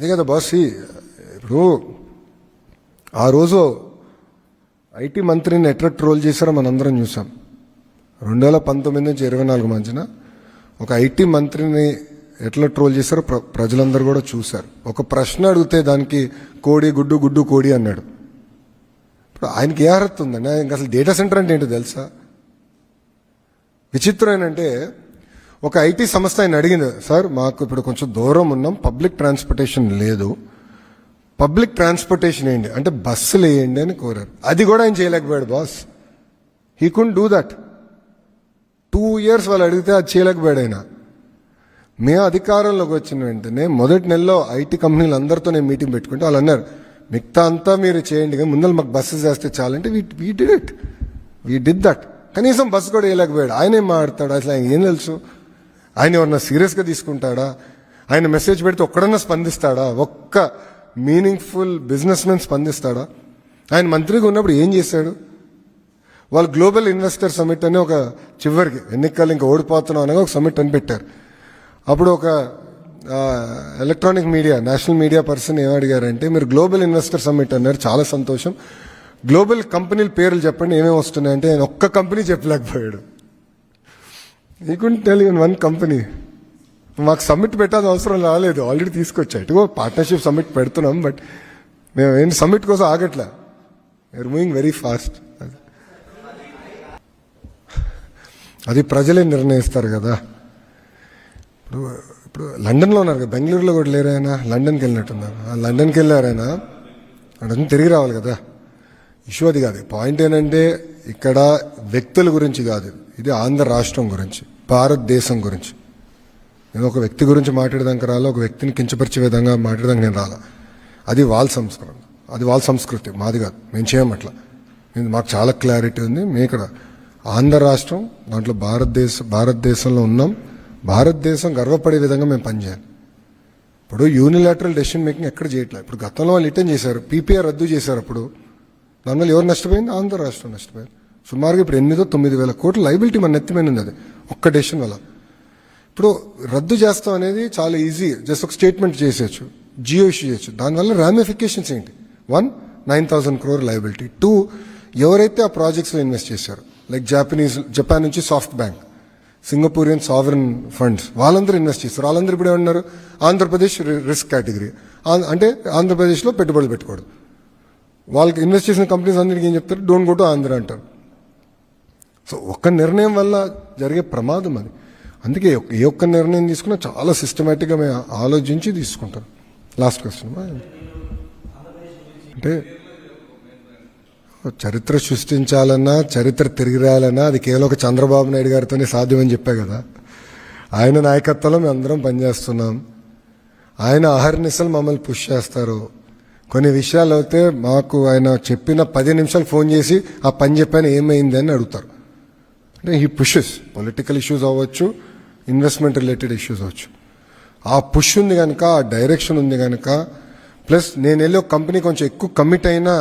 అదే కదా బాస్ ఇప్పుడు ఆ రోజు ఐటీ మంత్రిని ఎట్లా ట్రోల్ చేశారో మనందరం చూసాం. రెండు వేల పంతొమ్మిది నుంచి ఇరవై నాలుగు మధ్యన ఒక ఐటీ మంత్రిని ఎట్లా ట్రోల్ చేశారో ప్ర- ప్రజలందరూ కూడా చూశారు. ఒక ప్రశ్న అడిగితే దానికి కోడి గుడ్డు గుడ్డు కోడి అన్నాడు. ఇప్పుడు ఆయనకి ఏ అర్హత ఉందండి? ఆయనకి అసలు డేటా సెంటర్ అంటే ఏంటో తెలుసా? విచిత్రం ఏంటంటే ఒక ఐటీ సంస్థ ఆయన అడిగింది సార్ మాకు ఇప్పుడు కొంచెం దూరం ఉన్నాం పబ్లిక్ ట్రాన్స్పోర్టేషన్ లేదు. పబ్లిక్ ట్రాన్స్పోర్టేషన్ వేయండి అంటే బస్సులు వేయండి అని కోరారు. అది కూడా ఆయన చేయలేకపోయాడు boss. He can do that two years వాళ్ళు అడిగితే అది చేయలేకపోయాడు ఆయన. మేము అధికారంలోకి వచ్చిన వెంటనే మొదటి నెలలో ఐటీ కంపెనీలు అందరితో నేను మీటింగ్ పెట్టుకుంటే వాళ్ళు అన్నారు మిగతా అంతా మీరు చేయండి కానీ ముందర మాకు బస్సెస్ వేస్తే చాలంటే we we did it we did that కనీసం బస్సు కూడా వేయలేకపోయాడు. ఆయనే మాడతాడు అసలు ఆయన ఏం తెలుసు? ఆయన ఎవరన్నా సీరియస్గా తీసుకుంటాడా? ఆయన మెసేజ్ పెడితే ఒక్కడన్నా స్పందిస్తాడా? ఒక్క మీనింగ్ఫుల్ బిజినెస్ మెన్ స్పందిస్తాడా? ఆయన మంత్రిగా ఉన్నప్పుడు ఏం చేశాడు? వాళ్ళు గ్లోబల్ ఇన్వెస్టర్ సమిట్ అని ఒక చివరికి ఎన్నికలు ఇంకా ఓడిపోతున్నాం అనగా ఒక సమిట్ అని పెట్టారు. అప్పుడు ఒక electronic media national media person ఏమడిగారంటే మీరు గ్లోబల్ ఇన్వెస్టర్ సమిట్ అన్నారు. చాలా సంతోషం. గ్లోబల్ కంపెనీల పేర్లు చెప్పండి ఏమేమి వస్తున్నాయంటే ఆయన ఒక్క కంపెనీ చెప్పలేకపోయాడు. నీకు టెల్ వన్ కంపెనీ మాకు సమ్మిట్ పెట్టాల్సిన అవసరం రాలేదు. ఆల్రెడీ తీసుకొచ్చా ఇటుగో పార్ట్నర్షిప్ సబ్మిట్ పెడుతున్నాం బట్ మేము ఏం సబ్మిట్ కోసం ఆగట్లా. We are moving very fast అది ప్రజలే నిర్ణయిస్తారు కదా. ఇప్పుడు ఇప్పుడు లండన్లో ఉన్నారు కదా బెంగళూరులో కూడా లేరు లండన్కి వెళ్ళినట్టున్నారు. లండన్కి వెళ్ళారైనా అక్కడ తిరిగి రావాలి కదా. ఇష్యూ అది కాదు. పాయింట్ ఏంటంటే ఇక్కడ వ్యక్తుల గురించి కాదు. ఇది ఆంధ్ర రాష్ట్రం గురించి. భారతదేశం గురించి. నేను ఒక వ్యక్తి గురించి మాట్లాడడానికి రాలా ఒక వ్యక్తిని కించపరిచే విధంగా మాట్లాడడానికి నేను రాలా. అది వాళ్ళ సంస్కరణ. అది వాళ్ళ సంస్కృతి. మాది కాదు. మేము చేయమట్లా మాకు చాలా క్లారిటీ ఉంది. మేము ఇక్కడ ఆంధ్ర రాష్ట్రం దాంట్లో భారతదేశ భారతదేశంలో ఉన్నాం. భారతదేశం గర్వపడే విధంగా మేము పనిచేయాలి. ఇప్పుడు యూనిలాటరల్ డెసిషన్ మేకింగ్ ఎక్కడ చేయట్లేదు ఇప్పుడు గతంలో వాళ్ళు రిటర్న్ చేశారు. పీపీఆర్ రద్దు చేశారు అప్పుడు. దానివల్ల ఎవరు నష్టపోయింది? ఆంధ్ర రాష్ట్రం నష్టపోయింది. సుమారుగా ఇప్పుడు ఎనిమిదో తొమ్మిది వేల కోట్ల లైబిలిటీ మన నెత్తిమైన ఉంది అది ఒక్క డెసిషన్ వల్ల. ఇప్పుడు రద్దు చేస్తాం అనేది చాలా ఈజీ జస్ట్ ఒక స్టేట్మెంట్ చేసేయచ్చు జియో ఇష్యూ చేయొచ్చు. దానివల్ల రామిఫికేషన్స్ ఏంటి? One nine thousand crore liability to ఎవరైతే ఆ ప్రాజెక్ట్స్లో ఇన్వెస్ట్ చేశారు లైక్ జాపనీస్ జపాన్ నుంచి SoftBank Singaporean sovereign funds వాళ్ళందరూ ఇన్వెస్ట్ చేస్తారు. వాళ్ళందరూ ఇప్పుడు ఏమన్నారు ఆంధ్రప్రదేశ్ రిస్క్ కేటగిరీ అంటే ఆంధ్రప్రదేశ్లో పెట్టుబడులు పెట్టుకోవడం. వాళ్ళకి ఇన్వెస్ట్ చేసిన కంపెనీస్ అందరికీ ఏం చెప్తారు? డోంట్ గో టు ఆంధ్ర అంటారు. సో ఒక్క నిర్ణయం వల్ల జరిగే ప్రమాదం అది. అందుకే ఏ ఒక్క నిర్ణయం తీసుకున్నా చాలా సిస్టమేటిక్గా మేము ఆలోచించి తీసుకుంటాం. లాస్ట్ క్వశ్చన్ అంటే చరిత్ర సృష్టించాలన్నా చరిత్ర తిరిగి రాయాలన్నా అది కేవలం ఒక చంద్రబాబు నాయుడు గారితోనే సాధ్యమని చెప్పా కదా. ఆయన నాయకత్వంలో మేము అందరం పనిచేస్తున్నాం. ఆయన అహర్నిశలు మమ్మల్ని పుష్ చేస్తారు. కొన్ని విషయాలు అయితే మాకు ఆయన చెప్పిన పది నిమిషాలు ఫోన్ చేసి ఆ పని చెప్పాను ఏమైంది అని అడుగుతారు. అంటే ఈ పుషెస్ పొలిటికల్ ఇష్యూస్ అవ్వచ్చు ఇన్వెస్ట్మెంట్ రిలేటెడ్ ఇష్యూస్ అవ్వచ్చు. ఆ పుష్ ఉంది కనుక ఆ డైరెక్షన్ ఉంది కనుక ప్లస్ నేను వెళ్ళి ఒక కంపెనీ కొంచెం ఎక్కువ కమిట్ అయినా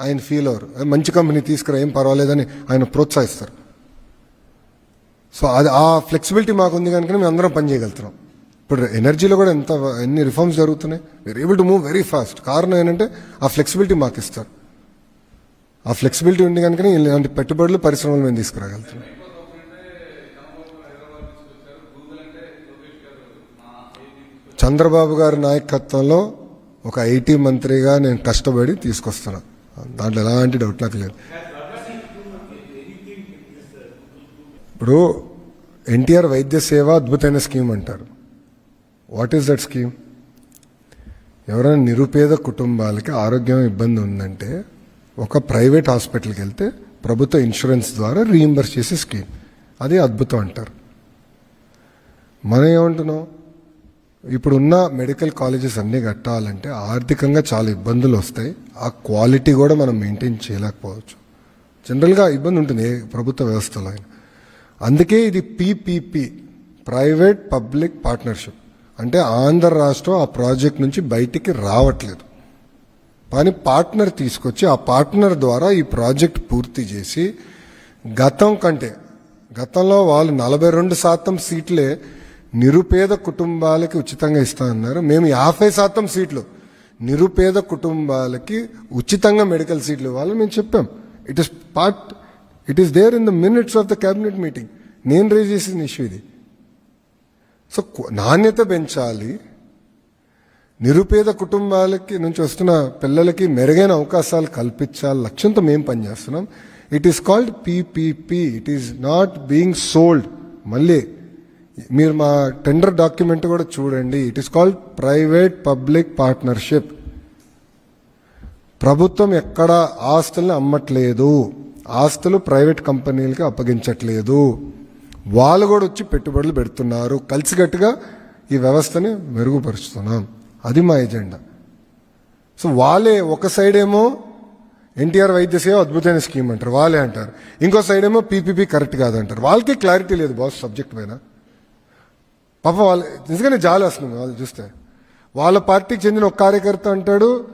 ఆయన ఫీల్ అవ్వరు మంచి కంపెనీ తీసుకురా ఏం పర్వాలేదని ఆయన ప్రోత్సహిస్తారు. సో అది ఆ ఫ్లెక్సిబిలిటీ మాకు ఉంది కనుక మేము అందరం పని చేయగలుగుతున్నాం. ఇప్పుడు ఎనర్జీలో కూడా ఎంత ఎన్ని రిఫార్మ్స్ జరుగుతున్నాయి. We are able to move very fast కారణం ఏంటంటే ఆ ఫ్లెక్సిబిలిటీ మాకు ఇస్తారు. ఆ ఫ్లెక్సిబిలిటీ ఉంది కనుక ఇలాంటి పెట్టుబడులు పరిశ్రమలు మేము తీసుకురాగలుగుతున్నాం చంద్రబాబు గారి నాయకత్వంలో ఒక ఐటీ మంత్రిగా నేను కష్టపడి తీసుకొస్తున్నాను దాంట్లో ఎలాంటి డౌట్ నాకు లేదు. ఇప్పుడు ఎన్టీఆర్ వైద్య సేవ అద్భుతమైన స్కీమ్ అంటారు. వాట్ ఈస్ దట్ స్కీమ్ ఎవరైనా నిరుపేద కుటుంబాలకి ఆరోగ్యం ఇబ్బంది ఉందంటే ఒక ప్రైవేట్ హాస్పిటల్కి వెళ్తే ప్రభుత్వ ఇన్సూరెన్స్ ద్వారా రీఎంబర్స్ చేసే స్కీమ్. అదే అద్భుతం అంటారు. మనం ఏమంటున్నాం? ఇప్పుడున్న మెడికల్ కాలేజెస్ అన్నీ కట్టాలంటే ఆర్థికంగా చాలా ఇబ్బందులు వస్తాయి. ఆ క్వాలిటీ కూడా మనం మెయింటైన్ చేయలేకపోవచ్చు. జనరల్గా ఇబ్బంది ఉంటుంది ఏ ప్రభుత్వ వ్యవస్థలో అయినా. అందుకే ఇది పీపీపీ ప్రైవేట్ పబ్లిక్ పార్ట్నర్షిప్. అంటే ఆంధ్ర రాష్ట్రం ఆ ప్రాజెక్ట్ నుంచి బయటికి రావట్లేదు. కానీ పార్ట్నర్ తీసుకొచ్చి ఆ పార్ట్నర్ ద్వారా ఈ ప్రాజెక్ట్ పూర్తి చేసి గతం కంటే గతంలో వాళ్ళు నలభై రెండు శాతం సీట్లే నిరుపేద కుటుంబాలకి ఉచితంగా ఇస్తా అన్నారు. మేము యాభై శాతం సీట్లు నిరుపేద కుటుంబాలకి ఉచితంగా మెడికల్ సీట్లు ఇవ్వాలని మేము చెప్పాం. It is part it is there in the minutes of the cabinet meeting నేను రేజ్ చేసిన ఇష్యూ ఇది. సో నాణ్యత పెంచాలి. నిరుపేద కుటుంబాలకి నుంచి వస్తున్న పిల్లలకి మెరుగైన అవకాశాలు కల్పించాలి. లక్ష్యంతో మేము పనిచేస్తున్నాం. It is called PPP it is not being sold మళ్ళీ మీరు మా టెండర్ డాక్యుమెంట్ కూడా చూడండి. It is called private public partnership ప్రభుత్వం ఎక్కడ ఆస్తుల్ని అమ్మట్లేదు. ఆస్తులు ప్రైవేట్ కంపెనీలకి అప్పగించట్లేదు. వాళ్ళు కూడా వచ్చి పెట్టుబడులు పెడుతున్నారు. కలిసికట్టుగా ఈ వ్యవస్థని మెరుగుపరుస్తున్నాం. అది మా ఎజెండా. సో వాళ్ళే ఒక సైడ్ ఏమో ఎన్టీఆర్ వైద్య సేవ అద్భుతమైన స్కీమ్ అంటారు వాళ్ళే అంటారు. ఇంకో సైడ్ ఏమో పీపీపీ కరెక్ట్ కాదంటారు. వాళ్ళకి క్లారిటీ లేదు బాస్ సబ్జెక్ట్ పైన. పాప వాళ్ళు నిజంగానే జాలి వస్తుంది వాళ్ళు చూస్తే. వాళ్ళ పార్టీకి చెందిన ఒక కార్యకర్త అంటాడు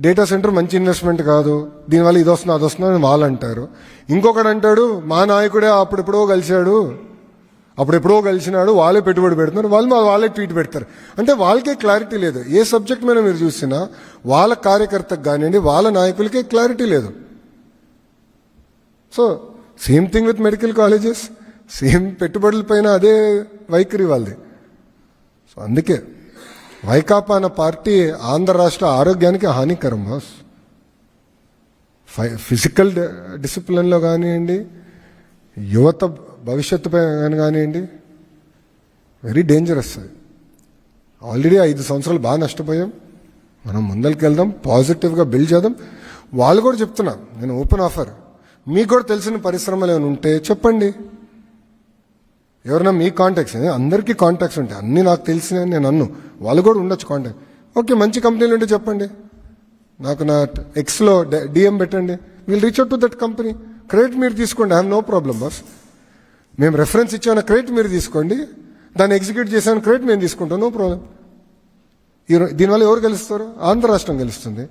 డేటా సెంటర్ మంచి ఇన్వెస్ట్మెంట్ కాదు దీనివల్ల ఇది వస్తుంది అది వస్తుంది అని వాళ్ళు అంటారు. ఇంకొకడు అంటాడు మా నాయకుడే అప్పుడెప్పుడో కలిశాడు అప్పుడెప్పుడో కలిసినాడు వాళ్ళే పెట్టుబడి పెడుతున్నారు వాళ్ళు మా- వాళ్ళే ట్వీట్ పెడతారు. అంటే వాళ్ళకే క్లారిటీ లేదు. ఏ సబ్జెక్ట్ మీద మీరు చూసినా వాళ్ళ కార్యకర్తకు కానివ్వండి వాళ్ళ నాయకులకే క్లారిటీ లేదు. So same thing with medical colleges same పెట్టుబడుల పైన అదే వైఖరి వాళ్ళది. సో అందుకే వైకాపా అన్న పార్టీ ఆంధ్ర రాష్ట్ర ఆరోగ్యానికి హానికరం బాస్. ఫై- ఫిజికల్ డిసిప్లిన్లో కానివ్వండి యువత భవిష్యత్తుపై కానివ్వండి వెరీ డేంజరస్ అది. ఆల్రెడీ ఐదు సంవత్సరాలు బాగా నష్టపోయాం. మనం ముందరికి వెళ్దాం పాజిటివ్గా బిల్డ్ చేద్దాం. వాళ్ళు కూడా చెప్తున్నా నేను ఓపెన్ ఆఫర్ మీకు కూడా తెలిసిన పరిశ్రమలు ఏమైనా ఉంటే చెప్పండి. ఎవరైనా మీ కాంటాక్ట్స్ అందరికీ కాంటాక్ట్స్ ఉంటాయి అన్నీ నాకు తెలిసిన నేను అన్ను వాళ్ళు కూడా ఉండొచ్చు కాంటాక్ట్ ఓకే మంచి కంపెనీలు ఉంటే చెప్పండి. నాకు నా ఎక్స్లో డిఎం పెట్టండి. Will reach out to that company credit మీరు తీసుకోండి ఐ నో ప్రాబ్లం బాస్ మేము రెఫరెన్స్ ఇచ్చామన్న క్రెడిట్ మీరు తీసుకోండి. దాన్ని ఎగ్జిక్యూట్ చేసాను క్రెడిట్ మేము తీసుకుంటాం. నో ప్రాబ్లం దీనివల్ల ఎవరు గెలుస్తారు? ఆంధ్ర రాష్ట్రం గెలుస్తుంది.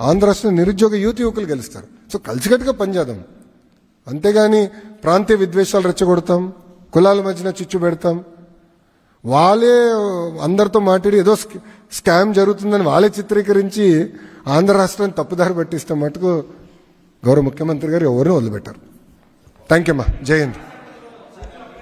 ఆంధ్ర రాష్ట్రం నిరుద్యోగ యువతి యువకులు గెలుస్తారు. సో కలిసికట్టుగా పనిచేద్దాం. అంతేగాని ప్రాంతీయ విద్వేషాలు రెచ్చగొడతాం. కులాల మధ్యన చిచ్చు పెడతాం. వాళ్ళే అందరితో మాట్లాడి ఏదో స్కామ్ జరుగుతుందని వాళ్ళే చిత్రీకరించి ఆంధ్ర రాష్ట్రాన్ని తప్పుదారి పట్టిస్తే మటుకు గౌరవ ముఖ్యమంత్రి గారు ఎవరిని వదిలిపెట్టారు? థ్యాంక్ యూ అమ్మా జై హింద్.